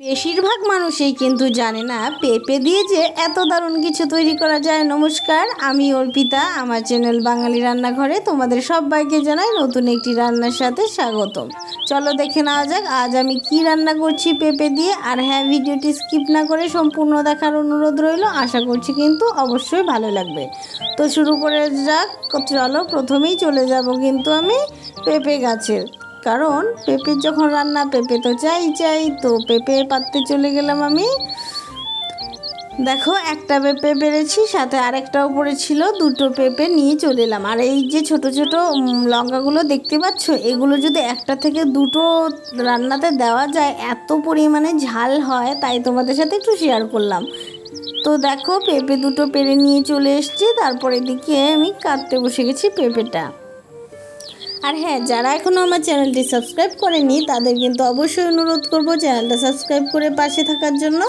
বেশিরভাগ মানুষই কিন্তু জানে না, পেঁপে দিয়ে যে এত দারুণ কিছু তৈরি করা যায়। নমস্কার, আমি অর্পিতা, আমার চ্যানেল বাঙালি রান্নাঘরে তোমাদের সবাইকে জানাই নতুন একটি রান্নার সাথে স্বাগতম। চলো দেখে নেওয়া যাক, আজ আমি কি রান্না করছি পেঁপে দিয়ে, আর হ্যাঁ ভিডিওটি স্কিপ না করে সম্পূর্ণ দেখার অনুরোধ রইল, আশা করছি কিন্তু অবশ্যই ভালো লাগবে। তো শুরু করে যাক, চলো প্রথমেই চলে যাব কিন্তু আমি পেঁপে গাছের। কারণ পেঁপে যখন রান্না, পেঁপে তো চাই চাই, তো পেঁপে পাততে চলে গেলাম আমি। দেখো, একটা পেঁপে পেরেছি সাথে আরেকটাও পড়েছিল, দুটো পেঁপে নিয়ে চলে এলাম। আর এই যে ছোট ছোট লঙ্কাগুলো দেখতে পাচ্ছ, এগুলো যদি একটা থেকে দুটো রান্নাতে দেওয়া যায়, এত পরিমাণে ঝাল হয়, তাই তোমাদের সাথে একটু শেয়ার করলাম। তো দেখো, পেঁপে দুটো পেরে নিয়ে চলে এসছি, তারপরে দিকে আমি কাটতে বসে গেছি পেঁপেটা। আর হ্যাঁ যারা এখনও আমার চ্যানেলটি সাবস্ক্রাইব করেনি, তাদের কিন্তু অবশ্যই অনুরোধ করব চ্যানেলটা সাবস্ক্রাইব করে পাশে থাকার জন্য।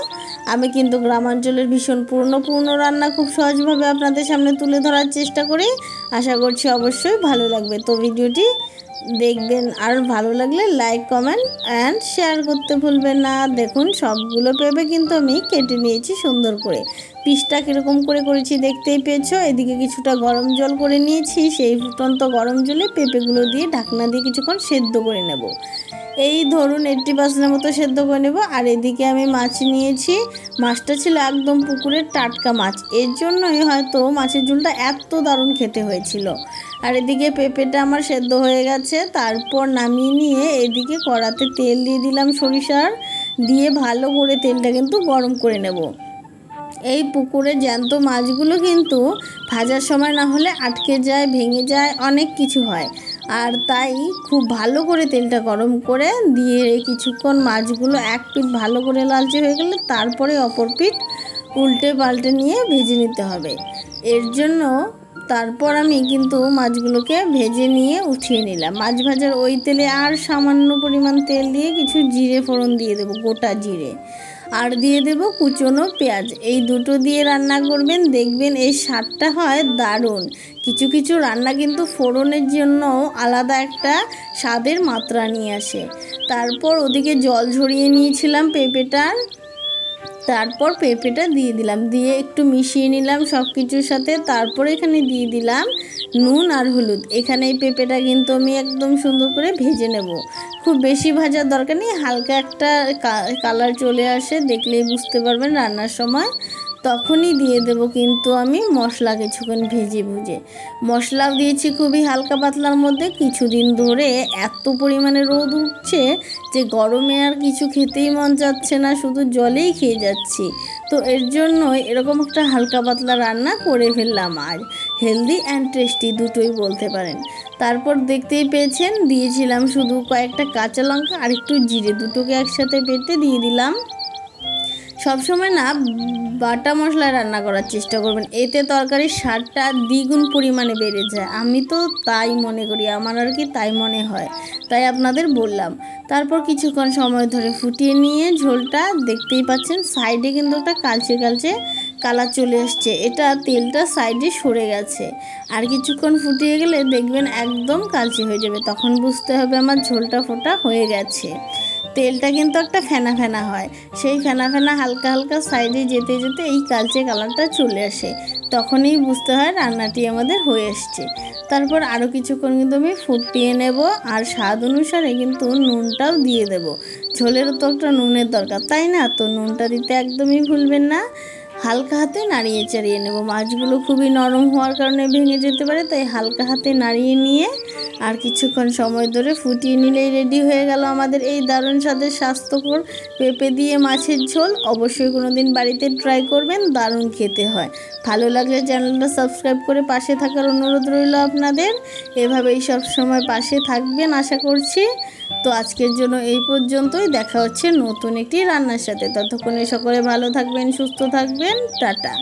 আমি কিন্তু গ্রামাঞ্চলের ভীষণ পূর্ণ পূর্ণ রান্না খুব সহজভাবে আপনাদের সামনে তুলে ধরার চেষ্টা করি। আশা করছি অবশ্যই ভালো লাগবে। তো ভিডিওটি দেখবেন আর ভালো লাগলে লাইক, কমেন্ট অ্যান্ড শেয়ার করতে ভুলবেন না। দেখুন, সবগুলো পেঁপে কিন্তু আমি কেটে নিয়েছি সুন্দর করে। পিসটা কীরকম করে করেছি দেখতেই পেয়েছ? এদিকে কিছুটা গরম জল করে নিয়েছি। সেই ফুটন্ত গরম জলে পেঁপেগুলো দিয়ে ঢাকনা দিয়ে কিছুক্ষণ সেদ্ধ করে নেব। এই ধরুন এইটটি পার্সেন্টের মতো সেদ্ধ করে নেব। আর এদিকে আমি মাছ নিয়েছি। মাছটা ছিল একদম পুকুরের টাটকা মাছ। এর জন্যই হয়তো মাছের ঝুলটা এত দারুণ খেতে হয়েছিল। আর এদিকে পেঁপেটা আমার সেদ্ধ হয়ে গেছে। তারপর নামিয়ে নিয়ে এদিকে কড়াতে তেল দিয়ে দিলাম সরিষার। দিয়ে ভালো করে তেলটা কিন্তু গরম করে নেব। এই পুকুরে জ্যান্ত মাছগুলো কিন্তু ভাজার সময় না হলে আটকে যায়, ভেঙে যায়, অনেক কিছু হয়। আর তাই খুব ভালো করে তেলটা গরম করে দিয়ে কিছুক্ষণ মাছগুলো এক পিঠ ভালো করে লালচে হয়ে গেলে তারপরে অপর পিঠ উল্টে পাল্টে নিয়ে ভেজে নিতে হবে। এর জন্য তারপর আমি কিন্তু মাছগুলোকে ভেজে নিয়ে উঠিয়ে নিলাম। মাছ ভাজার ওই তেলে আর সামান্য পরিমাণ তেল দিয়ে কিছু জিরে ফোড়ন দিয়ে দেবো, গোটা জিরে। আর দিয়ে দেব কুচনো পেঁয়াজ। এই দুটো দিয়ে রান্না করবেন, দেখবেন এই স্বাদটা হয় দারুণ। কিছু কিছু রান্না কিন্তু ফোড়নের জন্য আলাদা একটা স্বাদের মাত্রা নিয়ে আসে। তারপর ওদিকে জল ঝরিয়ে নিয়েছিলাম পেঁপেটার। তারপর পেঁপেটা দিয়ে দিলাম। দিয়ে একটু মিশিয়ে নিলাম সব কিছুর সাথে। তারপর এখানে দিয়ে দিলাম নুন আর হলুদ। এখানে এই পেঁপেটা কিন্তু আমি একদম সুন্দর করে ভেজে নেব। খুব বেশি ভাজার দরকার নেই। হালকা একটা কালার চলে আসে। দেখলেই বুঝতে পারবেন রান্নার সময়। তখনই দিয়ে দেব কিন্তু আমি মশলা কিছুক্ষণ ভেজে ভুজে। মশলাও দিয়েছি খুবই হালকা পাতলার মধ্যে। কিছুদিন ধরে এত পরিমাণে রোদ উঠছে যে গরমে আর কিছু খেতেই মন যাচ্ছে না, শুধু জলেই খেয়ে যাচ্ছি। তো এর জন্য এরকম একটা হালকা পাতলা রান্না করে ফেললাম আজ। হেলদি অ্যান্ড টেস্টি দুটোই বলতে পারেন। তারপর দেখতেই পেয়েছেন, দিয়েছিলাম শুধু কয়েকটা কাঁচা লঙ্কা আর একটু জিরে। দুটোকে একসাথে বেটে দিয়ে দিলাম। সবসময় না বাটা মশলা রান্না করার চেষ্টা করবেন। এতে তরকারির স্বাদটা দ্বিগুণ পরিমাণে বেড়ে যায়। আমি তো তাই মনে করি, আমার আর কি তাই মনে হয়। তাই আপনাদের বললাম। তারপর কিছুক্ষণ সময় ধরে ফুটিয়ে নিয়ে ঝোলটা দেখতেই পাচ্ছেন, সাইডে কিন্তু একটা কালচে কালচে কালার চলে এসছে। এটা তেলটা সাইডে সরে গেছে। আর কিছুক্ষণ ফুটিয়ে গেলে দেখবেন একদম কালচে হয়ে যাবে। তখন বুঝতে হবে আমার ঝোলটা ফোটা হয়ে গেছে। তেলটা কিন্তু একটা ফেনা ফেনা হয়। সেই ফেনা ফেনা হালকা হালকা সাইডে যেতে যেতে এই কালচে কালারটা চলে আসে। তখনই বুঝতে হয় রান্নাটি আমাদের হয়ে এসছে। তারপর আরও কিছুক্ষণ কিন্তু আমি ফুটিয়ে নেব আর স্বাদ অনুসারে কিন্তু নুনটাও দিয়ে দেব। ঝোলেরও তো একটা নুনের দরকার, তাই না? তো নুনটা দিতে একদমই ভুলবেন না। হালকা হাতে নাড়িয়ে চাড়িয়ে নেব। মাছগুলো খুবই নরম হওয়ার কারণে ভেঙে যেতে পারে, তাই হালকা হাতে নাড়িয়ে নিয়ে আর কিছুক্ষণ সময় ধরে ফুটিয়ে নিলেই রেডি হয়ে গেল আমাদের এই দারুণ স্বাদের স্বাস্থ্যকর পেঁপে দিয়ে মাছের ঝোল। অবশ্যই কোনো দিন বাড়িতে ট্রাই করবেন, দারুণ খেতে হয়। ভালো লাগলে চ্যানেলটা সাবস্ক্রাইব করে পাশে থাকার অনুরোধ রইল আপনাদের। এভাবেই সব সময় পাশে থাকবেন আশা করছি। তো আজকের জন্য এই পর্যন্তই। দেখা হচ্ছে নতুন একটি রান্নার সাথে। ততক্ষণে সকলে ভালো থাকবেন, সুস্থ থাকবেন। টাটা।